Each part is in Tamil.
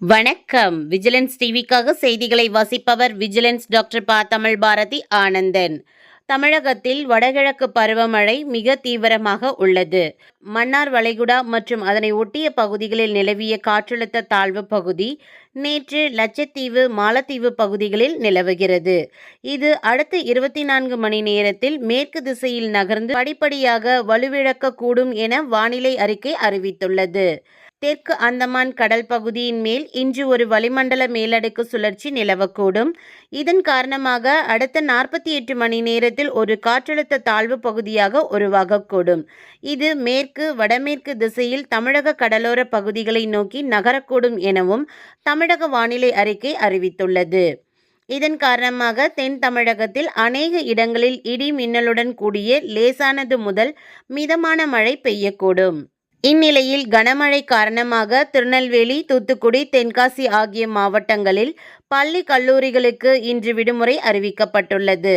வணக்கம். விஜிலன்ஸ் டிவிக்காக செய்திகளை வாசிப்பவர் விஜிலன்ஸ் டாக்டர் பா. தமிழ் பாரதி ஆனந்தன். தமிழகத்தில் வடகிழக்கு பருவமழை மிக தீவிரமாக உள்ளது. மன்னார் வளைகுடா மற்றும் அதனை ஒட்டிய பகுதிகளில் நிலவிய காற்றழுத்த தாழ்வு பகுதி நேற்று லட்சத்தீவு மாலத்தீவு பகுதிகளில் நிலவுகிறது. இது அடுத்த இருபத்தி நான்கு மணி நேரத்தில் மேற்கு திசையில் நகர்ந்து படிப்படியாக வலுவிழக்கக்கூடும் என வானிலை அறிக்கை அறிவித்துள்ளது. தெற்கு அந்தமான் கடல் பகுதியின் மேல் இன்று ஒரு வளிமண்டல மேலடுக்கு சுழற்சி நிலவக்கூடும். இதன் காரணமாக அடுத்த நாற்பத்தி எட்டு மணி நேரத்தில் ஒரு காற்றழுத்த தாழ்வு பகுதியாக உருவாகக்கூடும். இது மேற்கு வடமேற்கு திசையில் தமிழக கடலோர பகுதிகளை நோக்கி நகரக்கூடும் எனவும் தமிழக வானிலை அறிக்கை அறிவித்துள்ளது. இதன் காரணமாக தென் தமிழகத்தில் அநேக இடங்களில் இடி மின்னலுடன் கூடிய லேசானது முதல் மிதமான மழை பெய்யக்கூடும். இந்நிலையில் கனமழை காரணமாக திருநெல்வேலி தூத்துக்குடி தென்காசி ஆகிய மாவட்டங்களில் பள்ளி கல்லூரிகளுக்கு இன்று விடுமுறை அறிவிக்கப்பட்டுள்ளது.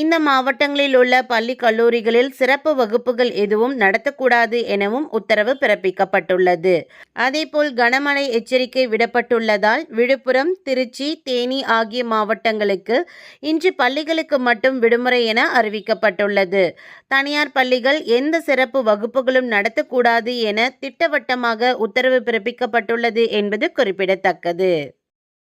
இந்த மாவட்டங்களில் உள்ள பள்ளி கல்லூரிகளில் சிறப்பு வகுப்புகள் எதுவும் நடத்தக்கூடாது எனவும் உத்தரவு பிறப்பிக்கப்பட்டுள்ளது. அதேபோல் கனமழை எச்சரிக்கை விடப்பட்டுள்ளதால் விழுப்புரம் திருச்சி தேனி ஆகிய மாவட்டங்களுக்கு இன்று பள்ளிகளுக்கு மட்டும் விடுமுறை என அறிவிக்கப்பட்டுள்ளது. தனியார் பள்ளிகள் எந்த சிறப்பு வகுப்புகளும் நடத்தக்கூடாது என திட்டவட்டமாக உத்தரவு பிறப்பிக்கப்பட்டுள்ளது என்பது குறிப்பிடத்தக்கது.